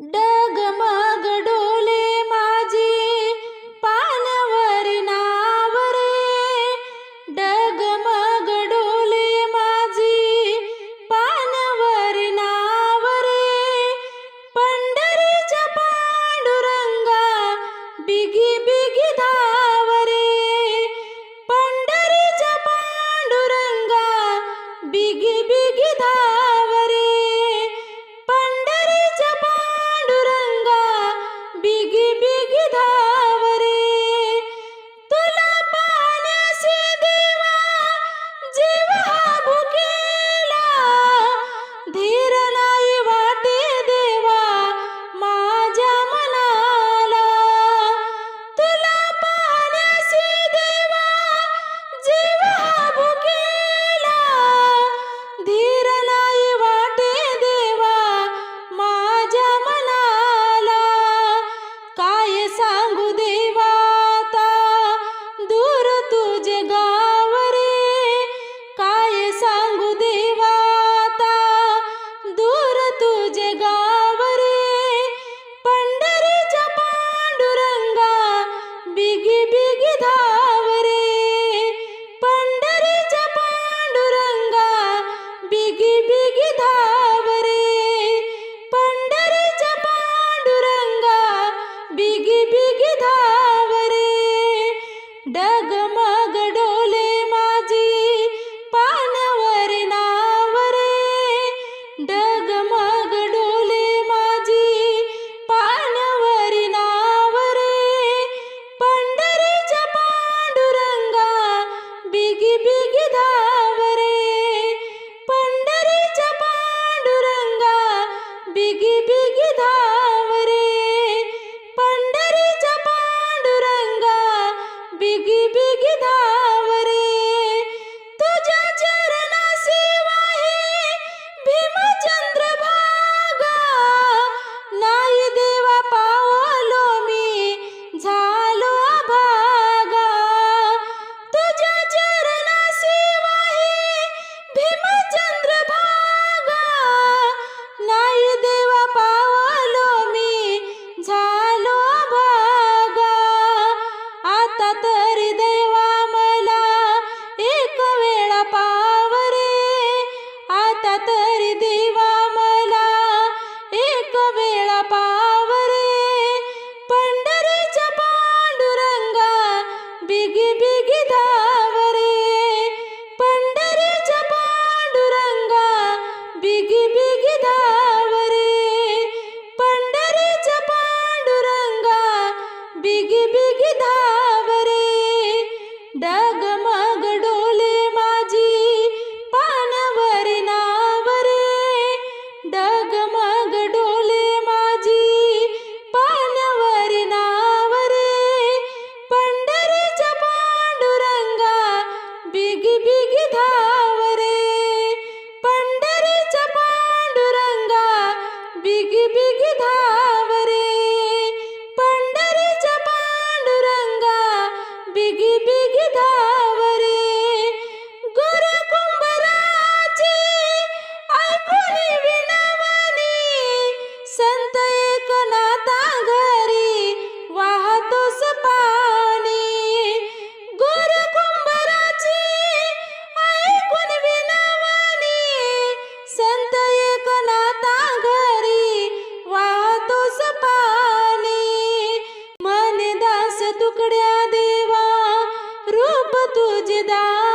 डगमग डगमग पावरे आता तरी देवा मला एक वेळा पावरे. पंढरीच्या पांडुरंगा बिगी बिगी दा 多惊讶